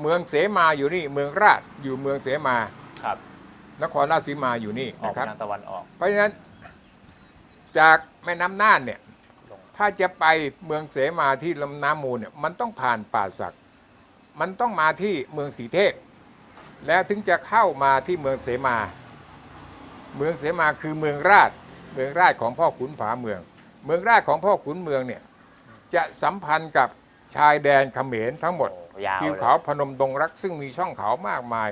เมืองเสมาอยู่นี่เมืองราชอยู่เมืองเสมา ครับนครราชสีมาอยู่นี่ออกนะไปครับ ทางตะวันออก เพราะฉะนั้นจากแม่น้ำน่านเนี่ยลง ถ้าจะไปเมืองเสมาที่ลำน้ำมูลเนี่ยมันต้องผ่านป่าสัก มันต้องมาที่เมืองสีเทพ แล้วถึงจะเข้ามาที่เมืองเสมา เมืองเสมาคือเมืองราช เมืองราชของพ่อขุนผาเมือง เมืองราชของพ่อขุนเมืองเนี่ยจะสัมพันธ์กับชายแดนเขมรทั้งหมด โอ้ ยาวทิวเลยเขาพนมดงรักซึ่งมีช่องเขามากมาย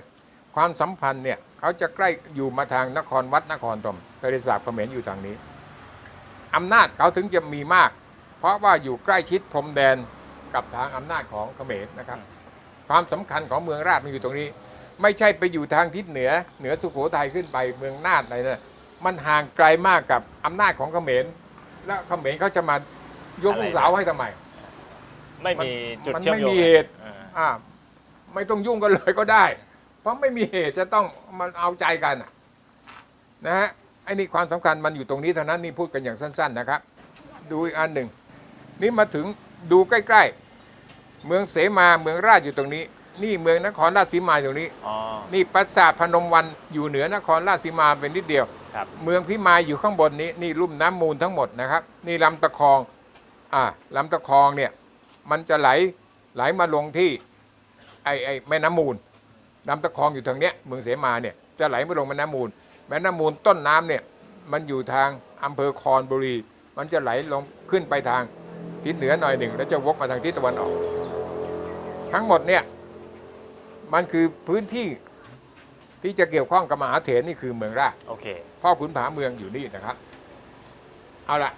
ความสัมพันธ์เนี่ยเขาจะใกล้อยู่มาทางนครวัดนครธมทะเลสาบเขมรอยู่ทางนี้อำนาจเขาถึงจะมีมาก เพราะว่าอยู่ใกล้ชิดพรมแดนกับทางอำนาจของเขมรนะครับ ความสำคัญของเมืองราชมันอยู่ตรงนี้ ไม่ใช่ไปอยู่ทางทิศเหนือ เหนือสุโขทัยขึ้นไปเมืองนาฏอะไรนะมันห่างไกลมากกับอำนาจของเขมร แล้วเขมรเขาจะมายกลูกสาวให้ทำไม ไม่มีจุดมันเชื่อมไม่โยงมีเหตุ อ่าอ่าไม่ต้องยุ่งกันเลยก็ได้ เพราะไม่มีเหตุจะต้องมันเอาใจกันน่ะนะฮะไอ้นี่ความสำคัญมันอยู่ตรงนี้เท่านั้นนี่พูดกันอย่างสั้น ๆ นะครับ ดูอีกอันหนึ่ง นี่มาถึงดูใกล้ ๆ เมืองเสมาเมืองราชอยู่ตรงนี้ นี่เมืองนครราชสีมาอยู่ตรงนี้อ๋อนี่ปราสาทพนมวันอยู่เหนือนครราชสีมาเป็นนิดเดียวครับเมืองพิมายอยู่ข้างบนนี้นี่ลุ่มน้ำมูลทั้งหมดนะครับ นี่ลำตะคองอ่าลำตะคองเนี่ยมันจะไหล ไหลมาลงที่ไอไอแม่น้ำมูลลำตะคองอยู่ทางเนี้ยเมืองเสมาเนี่ยจะไหลมาลงแม่น้ำมูล แม่น้ำมูลต้นน้ำเนี่ยมันอยู่ทางอำเภอคอนบุรี มันจะไหลลงขึ้นไปทางทิศเหนือหน่อยหนึ่ง แล้วจะวกมาทางทิศตะวันออก ทั้งหมดเนี่ยมันคือพื้นที่ที่จะเกี่ยวข้องกับมหาเถรนี่คือเมืองราชโอเคพ่อขุนผาเมืองอยู่นี่นะครับ เอาละ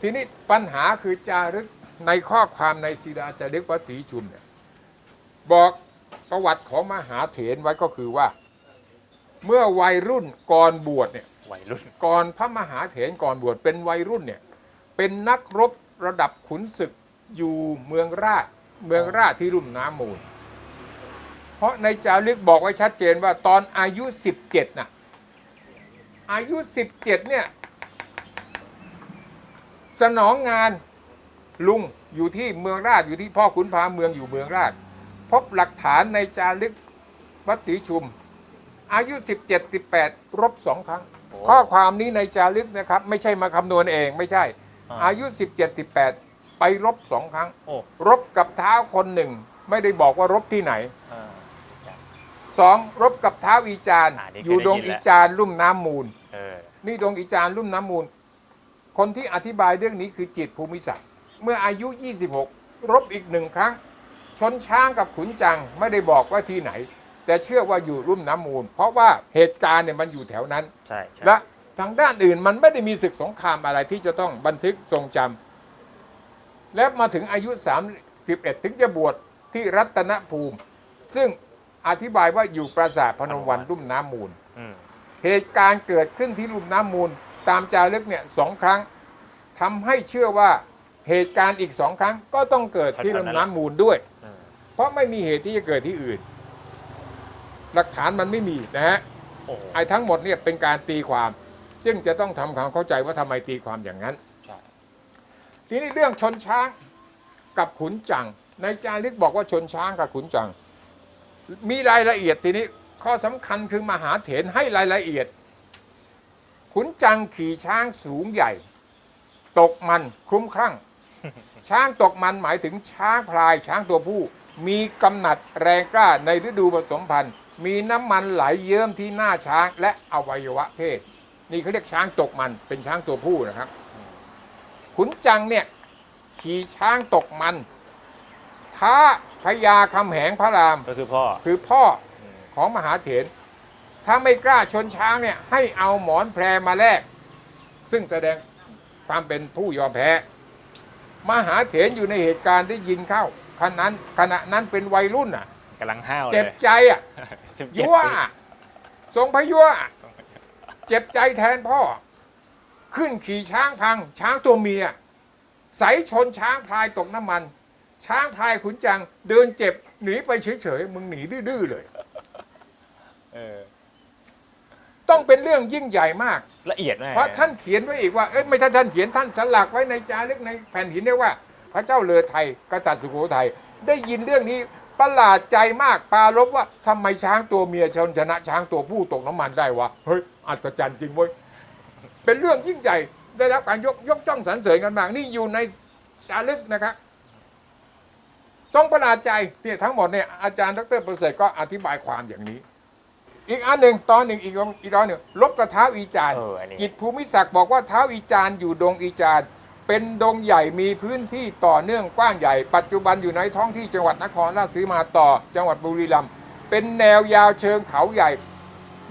ทีนี้ปัญหาคือจารึก ในข้อความในศิลาจารึกวัดศรีชุมเนี่ยบอกประวัติของมหาเถรไว้ก็คือว่า เมื่อวัยรุ่นก่อนบวชเนี่ยวัยรุ่นก่อนพระมหาเถรก่อนบวชเป็นวัยรุ่นเนี่ยเป็นนักรบระดับขุนศึกอยู่เมืองราชเมืองราชที่รุ่มน้ำมูล เพราะในจารึกบอกไว้ชัดเจนว่าตอนอายุ 17น่ะอายุ 17เนี่ยสนองงาน ลุงอยู่ที่เมืองราชอยู่ที่พ่อขุนพาเมืองอยู่เมืองราช พบหลักฐานในจารึกวัดศรีชุม อายุ 17 18รบสองครั้งโอ้ข้อความนี้ในจารึกนะครับ ไม่ใช่มาคำนวณเองไม่ใช่อ่าอายุ 17 18 ไปรบสองครั้ง โอ้ รบกับเท้าคนหนึ่ง ไม่ได้บอกว่ารบที่ไหนอ่า สองรบกับเท้าอีจานอ่านี่เคยอยู่ดงได้ยินแล้ว อีจานลุ่มน้ำมูล เออ นี่ดงอีจานลุ่มน้ำมูล คนที่อธิบายเรื่องนี้คือจิตรภูมิศักดิ์ เมื่ออายุ 26 รบอีกหนึ่งครั้ง ชนช้างกับขุนจังไม่ได้บอกว่าที่ไหน แต่เชื่อว่าอยู่รุ่มน้ำมูล เพราะว่าเหตุการณ์เนี่ยมันอยู่แถวนั้น ใช่ใช่และทางด้านอื่นมันไม่ได้มีศึกสงครามอะไรที่จะต้องบันทึกทรงจำและมาถึงอายุ 31 ถึงจะบวชที่รัตนภูมิ ซึ่งอธิบายว่าอยู่ปราสาทพนมวันรุ่มน้ำมูล อืมเหตุการณ์เกิดขึ้นที่ลุ่มน้ำมูล ตามจารึกเนี่ยสองครั้งทำให้เชื่อว่า เหตุการณ์อีกสองครั้งก็ต้องเกิดที่ลุ่มน้ำมูลด้วยอืมเพราะไม่มีเหตุที่จะเกิดที่อื่น หลักฐานมันไม่มีนะฮะโอ้โหไอ้ทั้งหมดเนี่ยเป็นการตีความ ซึ่งจะต้องทำความเข้าใจว่าทำไมตีความอย่างนั้นใช่ทีนี้เรื่องชนช้างกับขุนจังในจารึกบอกว่าชนช้างกับขุนจัง มีรายละเอียดทีนี้ข้อสำคัญคือมหาเถรให้รายละเอียด ขุนจังขี่ช้างสูงใหญ่ ตกมันคลุ้มคลั่ง ช้างตกมันหมายถึงช้างพลายช้างตัวผู้ มีกำหนัดแรงกล้าในฤดูผสมพันธุ์มีน้ำมันไหลเยิ้มที่หน้าช้างและอวัยวะเพศ นี่เขาเรียกช้างตกมันเป็นช้างตัวผู้นะครับ ขุนจังเนี่ยขี่ช้างตกมันท้าพญาคำแหงพระรามก็คือพ่อคือพ่อของมหาเถรถ้าไม่กล้าชนช้างเนี่ยให้เอาหมอนแพรมาแลกซึ่งแสดงความเป็นผู้ยอมแพ้ มหาเถรอยู่ในเหตุการณ์ได้ยินเข้าขณะนั้นขณะนั้นเป็นวัยรุ่นอะ กำลังห้าวเลยเจ็บใจอะสิบเจ็ดยั่วปีทรงพระยั่วเจ็บใจแทนพ่อ ขึ้นขี่ช้างพัง ช้างตัวเมีย ใสชนช้างพลายตกน้ำมัน ช้างพลายขุนจัง เดินเจ็บหนีไปเฉยๆมึงหนีดื้อๆเลย เออ ต้องเป็นเรื่องยิ่งใหญ่มาก ละเอียดมากเพราะท่านเขียนไว้อีกว่าเอ้ยไม่ใช่ท่านเขียนท่านสลักไว้ในจารึกในแผ่นหินเนี่ยว่า พระเจ้าเลอไทยกษัตริย์สุโขทัยได้ยินเรื่องนี้ประหลาดใจมากปรารบว่าทำไมช้างตัวเมียชนชนะช้างตัวผู้ตกน้ำมันได้วะเฮ้ยอัศจรรย์จริงเว้ยเป็นเรื่องยิ่งใหญ่ได้รับการยกยกจ้องสรรเสริญกันมากนี่อยู่ในจารึกนะครับทรงประหลาดใจเนี่ยทั้งหมดเนี่ยอาจารย์ดรประเสริฐก็อธิบายความอย่างนี้ อีกอันหนึ่งตอนหนึ่งอีกอีกตอนหนึ่งลบกระเท้าอีจานเอออันนี้ กิจภูมิศักดิ์บอกว่าเท้าอีจานอยู่ดงอีจานเป็นดงใหญ่มีพื้นที่ต่อเนื่องกว้างใหญ่ ปัจจุบันอยู่ในท้องที่จังหวัดนครราชสีมาต่อจังหวัดบุรีรัมย์เป็นแนวยาวเชิงเขาใหญ่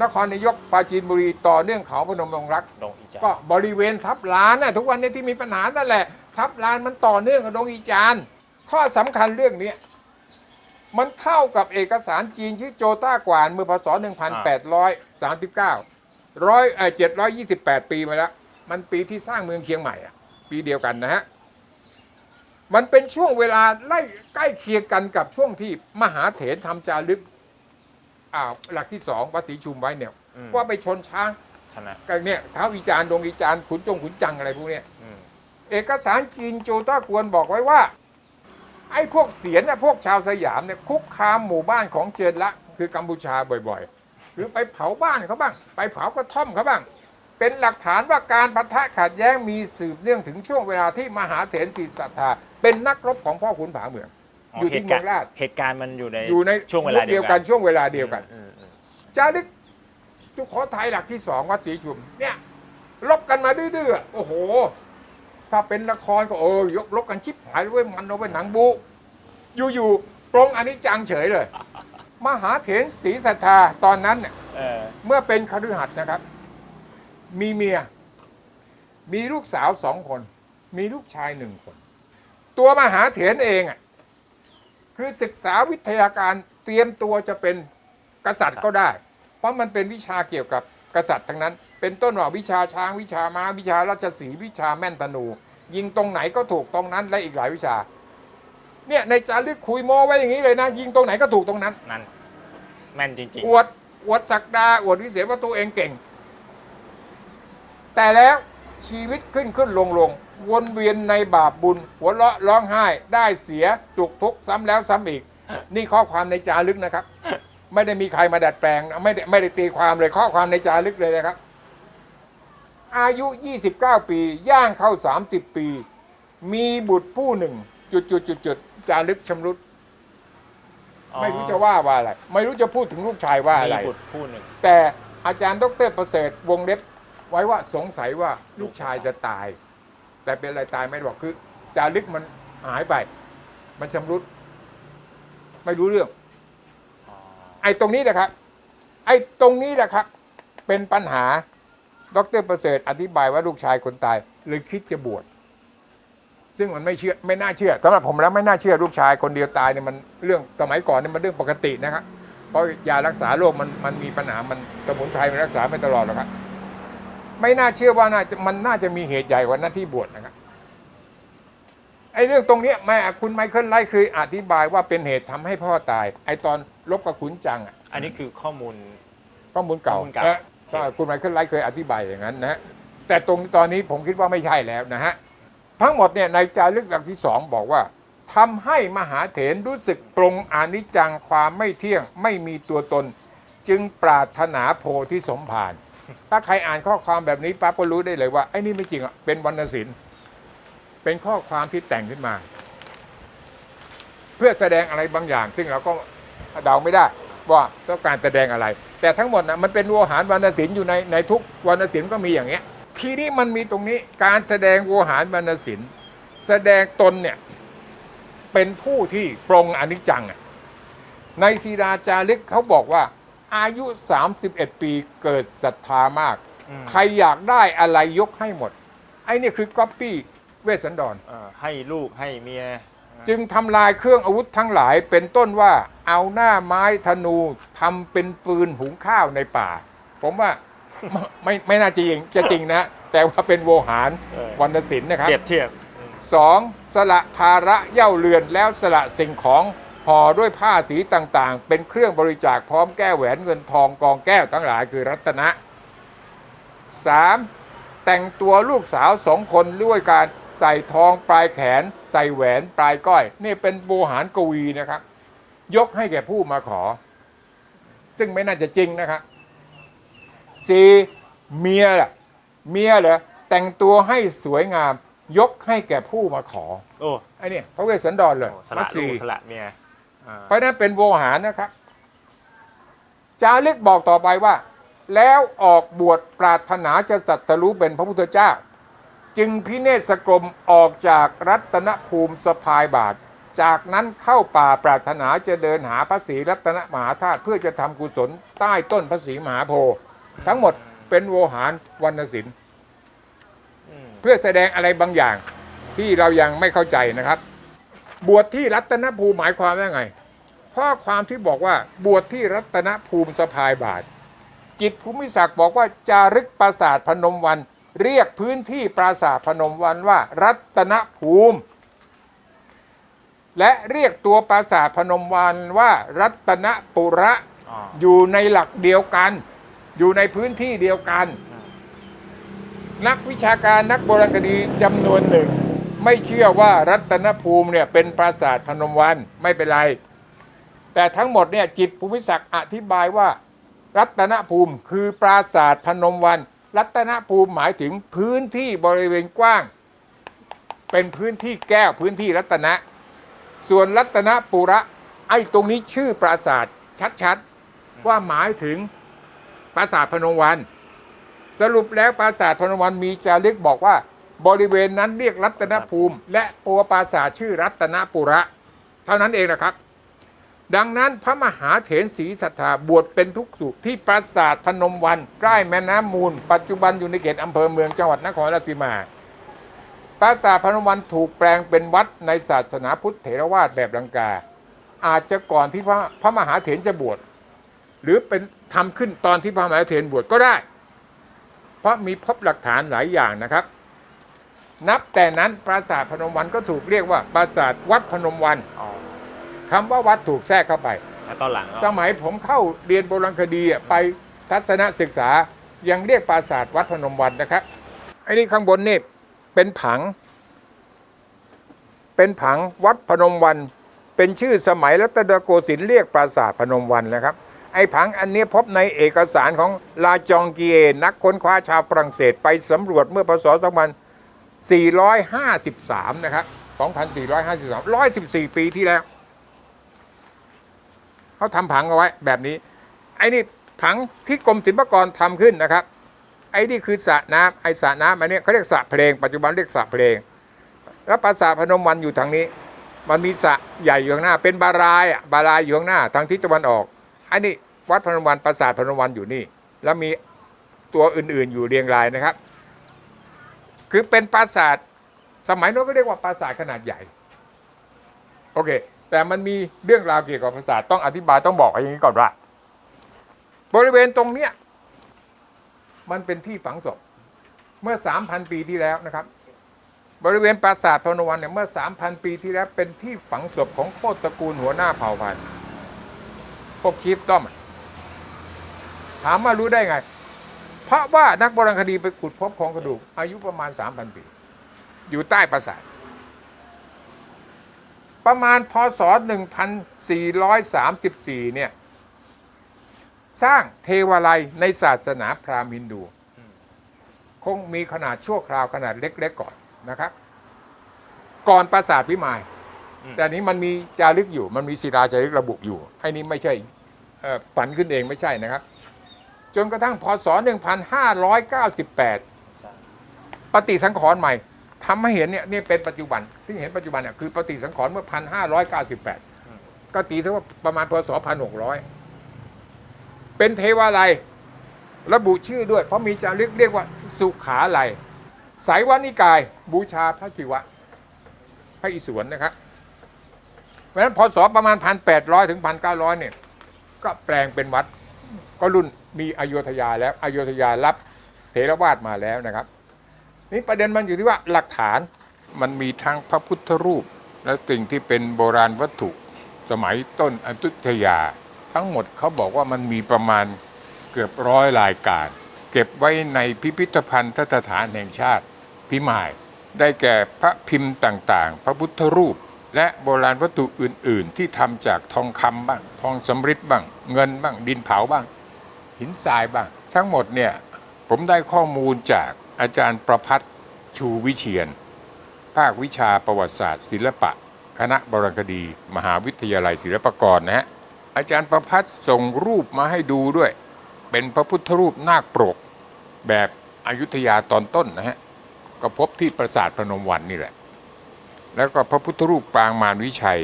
นครนายกปราจีนบุรีต่อเนื่องเขาพนมดงรัก ดงอีจาก็บริเวณทับลานนะทุกวันนี้ที่มีปัญหานั่นแหละ ทับลานมันต่อเนื่องกับดงอีจานข้อสำคัญเรื่องนี้ มันเข้ากับเอกสารจีนชื่อโจต้ากวานเมื่อพศ 1839ร้อยเอ่อ728 ปีมาแล้ว มันปีที่สร้างเมืองเชียงใหม่อะปีเดียวกันนะฮะ มันเป็นช่วงเวลาไล่ใกล้เคียงกันกับช่วงที่มหาเถรทำจารึกอ่าหลักที่สองวัดศรีชุมไว้เนี่ย อืม ว่าไปชนช้างชนะก็เนี่ยเท้าอีจานดงอีจานขุนจงขุนจังอะไรพวกเนี้ย อืม เอกสารจีนโจต้ากวนบอกไว้ว่า ไอ้พวกเสียนน่ะพวกชาวสยามเนี่ยคุกคามหมู่บ้านของเจินละ คือกัมพูชาบ่อยๆ หรือไปเผาบ้านเขาบ้าง ไปเผากระท่อมเขาบ้าง เป็นหลักฐานว่าการปะทะขัดแย้งมีสืบเนื่องถึงช่วงเวลาที่มหาเถรศรีสัทธาเป็นนักรบของพ่อขุนผาเมือง อยู่ที่หตุเมืกาองรราชเหตุการณ์มันอยู่ในอยู่ในช่วงเวลาเดียวกันช่วงเวลาเดียวกันอืมอืมจารึกจุโขทัยหลักที่สองวัดศรีชุมเนี่ยลบกันมาดื้อๆอะโอ้โห ถ้าเป็นละครก็เออยกลบกันชิบหายเลยเว้ยมันเอาไปหนังบูอยู่ๆปรงอันนี้จังเฉยเลย มหาเถรศรีสัทธาตอนนั้นเนี่ยเออเมื่อเป็นคฤหัสถ์นะครับ มีเมีย มีลูกสาวสองคน มีลูกชายหนึ่งคน ตัวมหาเถรเองอะคือศึกษาวิทยาการเตรียมตัวจะเป็นกษัตริย์ก็ได้ เพราะมันเป็นวิชาเกี่ยวกับ กษัตริย์ทั้งนั้น เป็นต้นว่าวิชาช้างวิชาม้าวิชาราชสีห์วิชาแม่นธนู ยิงตรงไหนก็ถูกตรงนั้นและอีกหลายวิชา เนี่ยในจารึกคุยโมไว้อย่างนี้เลยนะ ยิงตรงไหนก็ถูกตรงนั้นนั่นแม่นจริงอวดอวดศักดาอวดวิเศษว่าตัวเองเก่ง แต่แล้วชีวิตขึ้นขึ้นลงลงวนเวียนในบาปบุญ หัวเราะร้องไห้ ได้เสียสุขทุกข์ซ้ำแล้วซ้ำอีก นี่ข้อความในจารึกนะครับ ไม่ได้มีใครมาดัดแปลงนะไม่ได้ไม่ได้ตีความเลยข้อความในจารึกเลยนะครับ อายุ 29 ปี ย่างเข้า 30 ปี มีบุตรผู้หนึ่ง จุดจุดจุดจุดจารึกชำรุดๆอ๋อไม่รู้จะว่าว่าอะไร ไม่รู้จะพูดถึงลูกชายว่าอะไร มีบุตรคู่หนึ่ง แต่อาจารย์ดรประเสริฐวงเล็บไว้ว่าสงสัยว่าลูกชายจะตาย แต่เป็นอะไรตายไม่ได้บอกคือจารึกมันหายไป มันชำรุด ไม่รู้เรื่องอ๋อ ไอ้ตรงนี้นะครับ ไอ้ตรงนี้แหละครับ เป็นปัญหาดรประเสริฐอธิบายว่าลูกชายคนตายเลยคิดจะบวชซึ่งมันไม่เชื่อไม่น่าเชื่อสำหรับผมแล้วไม่น่าเชื่อลูกชายคนเดียวตายเนี่ยมันเรื่องสมัยก่อนเนี่ยมันเรื่องปกตินะครับเพราะยารักษาโรคมันมันมีปัญหามันสมุนไพรมันรักษาไม่ตลอดหรอกครับไม่น่าเชื่อว่าน่าจะมันน่าจะมีเหตุใหญ่กว่านั้นที่บวชนะครับ ไอ้เรื่องตรงเนี้ยแม่คุณไมเคิลไลท์เคยอธิบายว่าเป็นเหตุทำให้พ่อตาย ไอ้ตอนลบกับขุนจังอะอันนี้คือข้อมูล ข้อมูลเก่าข้อมูลเก่า นะก็คุณไมเคิลไลท์เคยอธิบายอย่างนั้นนะฮะแต่ตรงตอนนี้ผมคิดว่าไม่ใช่แล้วนะฮะ ทั้งหมดเนี่ยในจารึกหลักที่สองบอกว่าทำให้มหาเถรรู้สึกปรงอนิจจังความไม่เที่ยงไม่มีตัวตน จึงปรารถนาโพธิสมภารถ้าใครอ่านข้อความแบบนี้ปั๊บก็รู้ได้เลยว่าไอ้นี่ไม่จริงอะเป็นวรรณศิลป์ เป็นข้อความที่แต่งขึ้นมา เพื่อแสดงอะไรบางอย่าง ซึ่งเราก็เดาไม่ได้ ว่าต้องการแสดงอะไร แต่ทั้งหมดนะมันเป็นโวหารวรรณศิลป์อยู่ในในทุกวรรณศิลป์ก็มีอย่างเงี้ย ทีนี้มันมีตรงนี้การแสดงโวหารวรรณศิลป์ แสดงตนเนี่ยเป็นผู้ที่ปรงอนิจจังอะในศิราจารึกเขาบอกว่าอายุ 31 ปีเกิดศรัทธามากอืมใครอยากได้อะไรยกให้หมด ไอ้นี่คือก๊อปปี้ เวสสันดรเออให้ลูกให้เมีย จึงทำลายเครื่องอาวุธทั้งหลายเป็นต้นว่าเอาหน้าไม้ธนูทำเป็นปืนหุงข้าวในป่า ผมว่า ไม่ไม่น่าจะจริงจะจริงนะ แต่ว่าเป็นโวหารเออ วรรณศิลป์นะครับ เปรียบเทียบอืมสองสละภาระเย่าเรือนแล้วสละสิ่งของห่อด้วยผ้าสีต่างๆ เป็นเครื่องบริจาคพร้อมแก้วแหวนเงินทองกองแก้วทั้งหลายคือรัตนะสามแต่งตัวลูกสาวสองคนด้วยการ ใส่ทองปลายแขน ใส่แหวนปลายก้อย นี่เป็นโบหารกวีนะครับ ยกให้แก่ผู้มาขอ ซึ่งไม่น่าจะจริงนะครับสี่เมียล่ะเมียเหรอแต่งตัวให้สวยงาม ยกให้แก่ผู้มาขอโอ้ไอ้เนี่ยพระเวสสันดรเลยโอ้สละมัดลูสี่กสละเมียอ่าเพราะฉะนั้นเป็นโวหารนะครับจารึกบอกต่อไปว่า แล้วออกบวชปรารถนาจะสัตรู้เป็นพระพุทธเจ้า จึงพิเนศกรมออกจากรัตนภูมิสะพายบาท จากนั้นเข้าป่าปรารถนาจะเดินหาพระศรีรัตนมหาธาตุเพื่อจะทำกุศลใต้ต้นพระศรีมหาโพธิ์ทั้งหมดเป็นโวหารวรรณศิลป์เพื่อแสดงอะไรบางอย่างที่เรายังไม่เข้าใจนะครับ บวชที่รัตนภูมิหมายความว่าไงข้อความที่บอกว่าบวชที่รัตนภูมิสะพายบาท จิตภูมิศักดิ์บอกว่าจารึกปราสาทพนมวัน เรียกพื้นที่ปราสาทพนมวันว่า รัตนภูมิ และเรียกตัวปราสาทพนมวันว่า รัตนปุระออยู่ในหลักเดียวกัน อยู่ในพื้นที่เดียวกัน นักวิชาการนักโบราณคดีจำนวนหนึ่ง ไม่เชื่อว่ารัตนภูมิเนี่ยเป็นปราสาทพนมวันไม่เป็นไร แต่ทั้งหมดเนี่ยจิตภูมิศักดิ์อธิบายว่า รัตนภูมิคือปราสาทพนมวัน รัตนภูมิหมายถึงพื้นที่บริเวณกว้าง เป็นพื้นที่แก้วพื้นที่รัตนะ ส่วนรัตนปุระไอ้ตรงนี้ชื่อปราสาทชัดๆ ว่าหมายถึงปราสาทพนมวัน สรุปแล้วปราสาทพนมวันมีจารึกบอกว่า บริเวณนั้นเรียกรัตนภูมิ และตัวปราสาทชื่อรัตนปุระ เท่านั้นเองนะครับ ดังนั้นพระมหาเถรศรีสัทธาบวชเป็นทุกสุที่ปราสาทพนมวันใกล้แม่น้ำมูล ปัจจุบันอยู่ในเขตอำเภอเมืองจังหวัดนครราชสีมา ปราสาทพนมวันถูกแปลงเป็นวัดในศาสนาพุทธเถรวาทแบบลังกา อาจจะก่อนที่พระพระมหาเถรจะบวชหรือเป็นทำขึ้นตอนที่พระมหาเถรบวชก็ได้ เพราะมีพบหลักฐานหลายอย่างนะครับ นับแต่นั้นปราสาทพนมวันก็ถูกเรียกว่าปราสาทวัดพนมวัน คำว่าวัดถูกแทรกเข้าไปแล้วตอนหลังสมัยผมเข้าเรียนโบราณคดีอะไปทัศนศึกษายังเรียกปราสาทวัดพนมวันนะครับไอ้นี่ข้างบนนี่เป็นผัง เป็นผังวัดพนมวัน เป็นชื่อสมัยรัตนโกสินทร์เรียกปราสาทพนมวันนะครับ ไอ้ผังอันนี้พบในเอกสารของลาจองเกียนักค้นคว้าชาวฝรั่งเศสไปสำรวจเมื่อพศ2453 นะครับ 2453 114 ปีที่แล้ว เขาทำผังเอาไว้แบบนี้ ไอ้นี่ผังที่กรมศิลปากรทำขึ้นนะครับ ไอ้นี่คือสระน้ำไอ้สระน้ำอันนี้เขาเรียกสระเพลง ปัจจุบันเรียกสระเพลง แล้วปราสาทพนมวันอยู่ทางนี้ มันมีสระใหญ่อยู่ข้างหน้า เป็นบารายอะบารายอยู่ข้างหน้า ทางทิศตะวันออกไอ้นี่วัดพนมวันปราสาทพนมวันอยู่นี่ แล้วมีตัวอื่นๆอยู่เรียงรายนะครับ คือเป็นปราสาทสมัยโน้นก็เรียกว่าปราสาทขนาดใหญ่ โอเค แต่มันมีเรื่องราวเกี่ยวกับปราสาทต้องอธิบายต้องบอกอย่างนี้ก่อนว่า บริเวณตรงเนี้ยมันเป็นที่ฝังศพเมื่อ3,000ปีที่แล้วนะครับ บริเวณปราสาทพนวันเนี่ยเมื่อ3,000ปีที่แล้ว เป็นที่ฝังศพของโคตรตระกูลหัวหน้าเผ่าพันธุ์พวกคีฟต้อมถามว่ารู้ได้ไง เพราะว่านักโบราณคดีไปขุดพบโครงกระดูก อายุประมาณ3,000ปี อยู่ใต้ปราสาท ประมาณพศ 1434 เนี่ย สร้างเทวาลัยในศาสนาพราหมณ์ฮินดู คงมีขนาดชั่วคราวขนาดเล็กๆก่อนนะครับ ก่อนปราสาทพิมาย แต่อันนี้มันมีจารึกอยู่ มันมีศิลาจารึกระบุอยู่ ไอ้นี้ไม่ใช่เอ่อฝันขึ้นเองไม่ใช่นะครับ จนกระทั่งพศ 1598 ปฏิสังขรณ์ใหม่ ทำให้เห็นเนี่ยนี่เป็นปัจจุบันที่เห็นปัจจุบันเนี่ยคือปฏิสังขรณ์เมื่อ1598ก็ตีเท่าว่าประมาณพศ1600เป็นเทวาลัยระบุชื่อด้วย เพราะมีจารึกเรียกว่าสุขาลัยสายวานิกาย บูชาพระศิวะ พระอิศวรนะครับเพราะฉะนั้นพศประมาณ1,800ถึง1,900เนี่ยก็แปลงเป็นวัด ก็รุ่นมีอโยธยาแล้วอโยธยารับเถรวาทมาแล้วนะครับ นี่ประเด็นมันอยู่ที่ว่าหลักฐานมันมีทั้งพระพุทธรูป และสิ่งที่เป็นโบราณวัตถุสมัยต้นอยุธยา ทั้งหมดเขาบอกว่ามันมีประมาณเกือบร้อยรายการ เก็บไว้ในพิพิธภัณฑ์สถานแห่งชาติพิมาย ได้แก่พระพิมพ์ต่างๆ พระพุทธรูป และโบราณวัตถุอื่น ๆ ที่ทำจากทองคำบ้าง ทองสำริดบ้าง เงินบ้างดินเผาบ้าง หินทรายบ้าง ทั้งหมดเนี่ยผมได้ข้อมูลจาก อาจารย์ประพัฒน์ชูวิเชียน ภาควิชาประวัติศาสตร์ศิลปะ คณะบรคดี มหาวิทยาลัยศิลปากรนะฮะอาจารย์ประพัฒน์ส่งรูปมาให้ดูด้วย เป็นพระพุทธรูปนาคปรก แบบอายุทยาตอนต้นนะฮะก็พบที่ปราสาทพนมวันนี่แหละ แล้วก็พระพุทธรูปปางมารวิชัย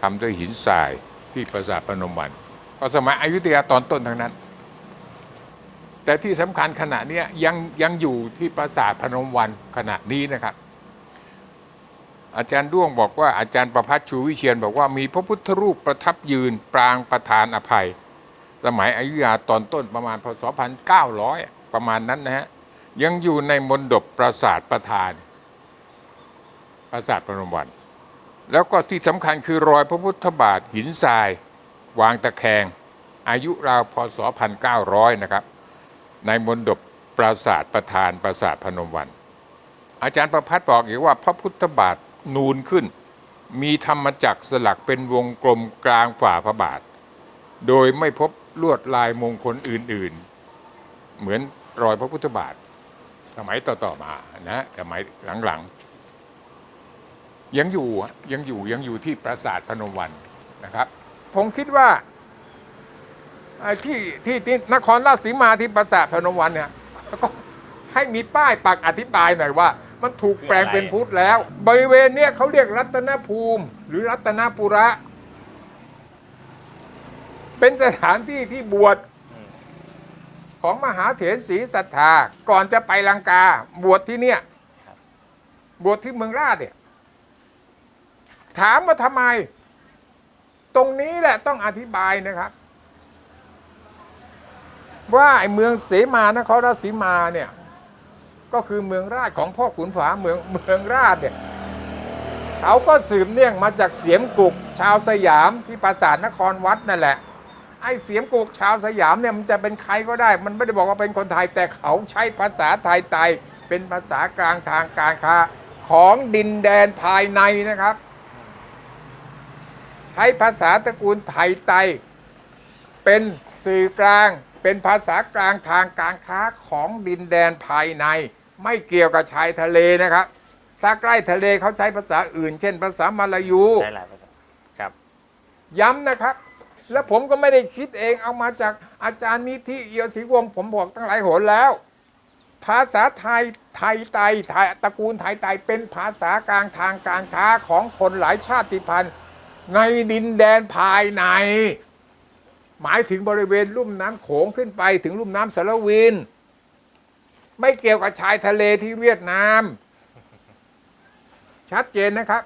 ทำด้วยหินทรายที่ปราสาทพนมวันก็สมัยอยุธยาตอนต้นทั้งนั้น แต่ที่สำคัญขณะนี้ยังยังอยู่ที่ปราสาทพนมวันขณะนี้นะครับ อาจารย์ด้วงบอกว่าอาจารย์ประพัฒชูวิเชียนบอกว่ามีพระพุทธรูปประทับยืนปรางประธานอภัย สมัยอยุธยาตอนต้นประมาณพศ1900 ประมาณนั้นนะฮะยังอยู่ในมณฑปปราสาทประธานปราสาทพนมวัน แล้วก็ที่สำคัญคือรอยพระพุทธบาทหินทรายวางตะแคงอายุราวพศ 1900 นะครับ ในมณฑปปราสาทประธานปราสาทพนมวัน อาจารย์ประพัฒน์บอกอีกว่าพระพุทธบาทนูนขึ้น มีธรรมจักรสลักเป็นวงกลมกลางฝ่าพระบาท โดยไม่พบลวดลายมงคลอื่น ๆ เหมือนรอยพระพุทธบาท สมัยต่อ ๆ มานะสมัยหลัง ๆ ยังอยู่ยังอยู่ยังอยู่ที่ปราสาทพนมวันนะครับ ผมคิดว่า ที่ที่ที่นครราชสีมาที่ปราสาทพนมวันเนี่ยก็ให้มีป้ายปักอธิบายหน่อยว่า มันถูกแปลงเป็นพุทธแล้ว บริเวณเนี้ยเขาเรียกรัตนภูมิ หรือรัตนปุระ เป็นสถานที่ที่บวชของมหาเถรศรีศรัทธา ก่อนจะไปลังกา บวชที่เนี่ยบวชที่เมืองราชเนี่ยถามว่าทำไม ตรงนี้แหละต้องอธิบายนะครับ ว่าไอ้เมืองเสมานครราชสีมาเนี่ยก็คือเมืองราชของพ่อขุนผาเมืองเมืองราชเนี่ยเขาก็สืบเนื่องมาจากเสียมกุกชาวสยามที่ปราสาทนครวัดนั่นแหละไอ้เสียมกุกชาวสยามเนี่ยมันจะเป็นใครก็ได้ มันไม่ได้บอกว่าเป็นคนไทยแต่เขาใช้ภาษาไทยไตเป็นภาษากลางทางการค้าของดินแดนภายในนะครับ ใช้ภาษาตระกูลไทยไตเป็นสื่อกลางเป็นภาษากลางทางการค้าของดินแดนภายใน ไม่เกี่ยวกับชายทะเลนะครับ ถ้าใกล้ทะเลเขาใช้ภาษาอื่น เช่น ภาษามาลายู ใช้หลายภาษาครับ ย้ำนะครับ แล้วผมก็ไม่ได้คิดเองเอามาจากอาจารย์นิธิเอียวศรีวงศ์ผมบอกตั้งหลายหนแล้ว ภาษาไทยไทยไตไทยตระกูลไทยไตเป็นภาษากลางทางการค้าของคนหลายชาติพันธุ์ ในดินแดนภายใน หมายถึงบริเวณลุ่มน้ำโขงขึ้นไปถึงลุ่มน้ำสารวิน ไม่เกี่ยวกับชายทะเลที่เวียดนาม ชัดเจนนะครับ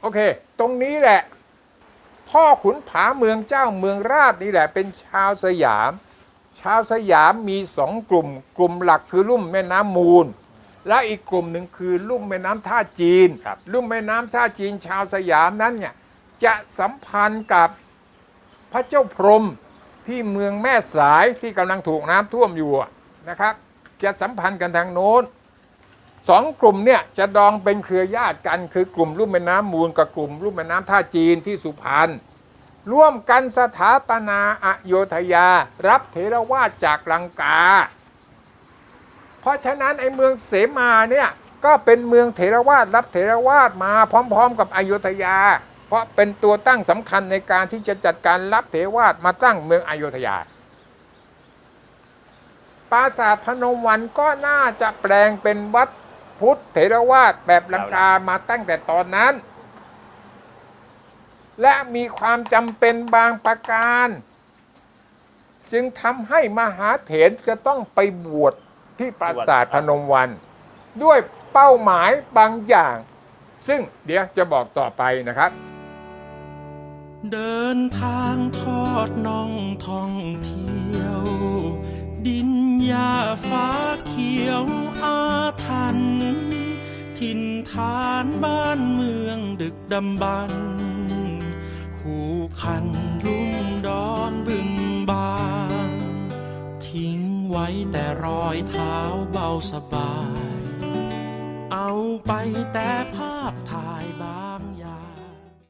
โอเค ตรงนี้แหละ พ่อขุนผาเมืองเจ้าเมืองราชนี่แหละ เป็นชาวสยาม ชาวสยามมีสองกลุ่ม กลุ่มหลักคือลุ่มแม่น้ำมูล และอีกกลุ่มหนึ่งคือลุ่มแม่น้ำท่าจีนครับลุ่มแม่น้ำท่าจีน ชาวสยามนั้นเนี่ยจะสัมพันธ์กับ พระเจ้าพรมที่เมืองแม่สายที่กำลังถูกน้ำท่วมอยู่นะครับ จะสัมพันธ์กันทางโน้นสองกลุ่มเนี่ยจะดองเป็นเครือญาติกันคือกลุ่มลุ่มแม่น้ำมูลกับกลุ่มลุ่มแม่น้ำท่าจีนที่สุพรรณร่วมกันสถาปนาอโยธยา รับเทรวาสจากลังกา เพราะฉะนั้นไอ้เมืองเสมาเนี่ยก็เป็นเมืองเถรวาทรับเถรวาทมาพร้อม ๆ กับอโยธยา เพราะเป็นตัวตั้งสำคัญในการที่จะจัดการรับเถวาทมาตั้งเมืองอโยธยา ปราสาทพนมวันก็น่าจะแปลงเป็นวัดพุทธเถรวาทแบบลังกามาตั้งแต่ตอนนั้น และมีความจำเป็นบางประการ จึงทำให้มหาเถรจะต้องไปบวชที่ปราสาทพนมวัน ด้วยเป้าหมายบางอย่าง ซึ่งเดี๋ยวจะบอกต่อไปนะครับ เดินทางทอดน่องท่องเที่ยว ดินหญ้าฟ้าเขียวอาทัน ถิ่นฐานบ้านเมืองดึกดำบรรคู่คันลุ่มดอนบึงบานทิ้งไว้แต่รอยเท้าเบาสบาย เอาไปแต่ภาพถ่ายบา